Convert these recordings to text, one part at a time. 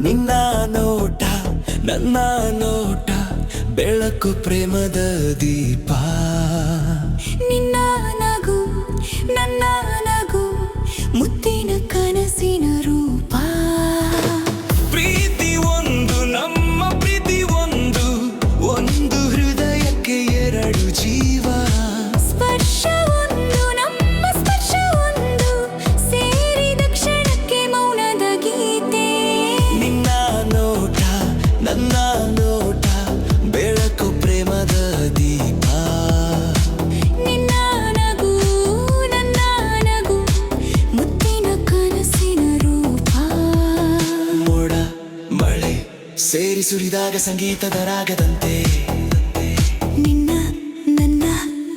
ನಿನ್ನ ನೋಟ ನನ್ನ ನೋಟ ಬೆಳಕು ಪ್ರೇಮದ ದೀಪ. ನಿನ್ನ ನಗು ನನ್ನ ನಗು ಮುತ್ತಿನ ಸೇರಿ ಸುರಿದಾಗ ಸಂಗೀತದ ರಾಗದಂತೆ. ನಿನ್ನ ನನ್ನ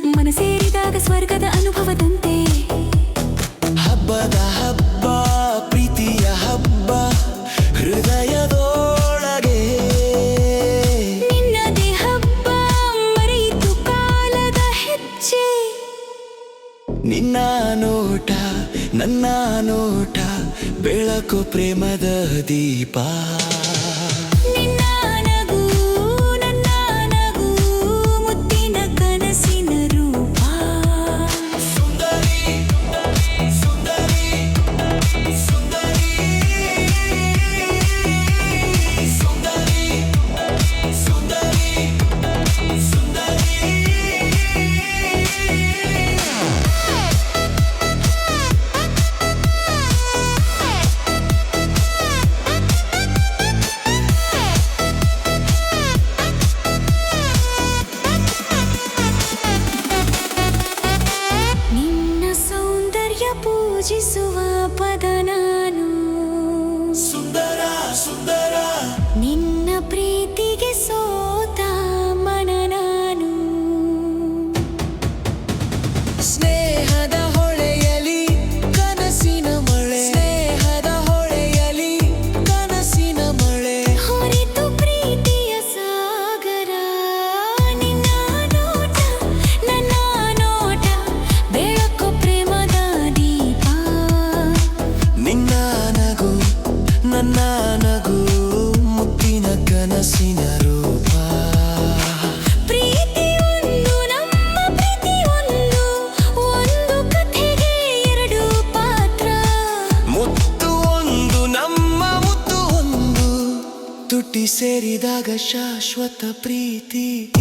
ಮನ ಸೇರಿದಾಗ ಸ್ವರ್ಗದ ಅನುಭವದಂತೆ. ಹಬ್ಬದ ಹಬ್ಬ ಪ್ರೀತಿಯ ಹಬ್ಬ ಹೃದಯದೊಳಗೆ. ನಿನ್ನದೇ ಹಬ್ಬ ಮರೆಯಿತು ಕಾಲದ ಹೆಜ್ಜೆ ನಿನ್ನ ನೋಟ ನನ್ನ ನೋಟ ಬೆಳಕು ಪ್ರೇಮದ ದೀಪ. ಸೌಂದರ್ಯ ಪೂಜಿಸುವ ಪದ ನಾನು. ಸುಂದರ ಸುಂದರ. ನಿನ್ನ ಪ್ರೀತಿಗೆ ಸೋತ ಮನ ನಾನು. ಸ್ನೇಹದ ನನ್ನ ನಗು ಮುತ್ತಿನ ಕನಸಿನ ರೂಪ. ಪ್ರೀತಿ ಒಂದು ನಮ್ಮ ಪ್ರೀತಿ ಒಂದು ಒಂದು ಕಥೆಗೆ ಎರಡು ಪಾತ್ರ. ಮುತ್ತು ಒಂದು ನಮ್ಮ ಮುತ್ತು ಒಂದು. ತುಟಿ ಸೇರಿದಾಗ ಶಾಶ್ವತ ಪ್ರೀತಿ.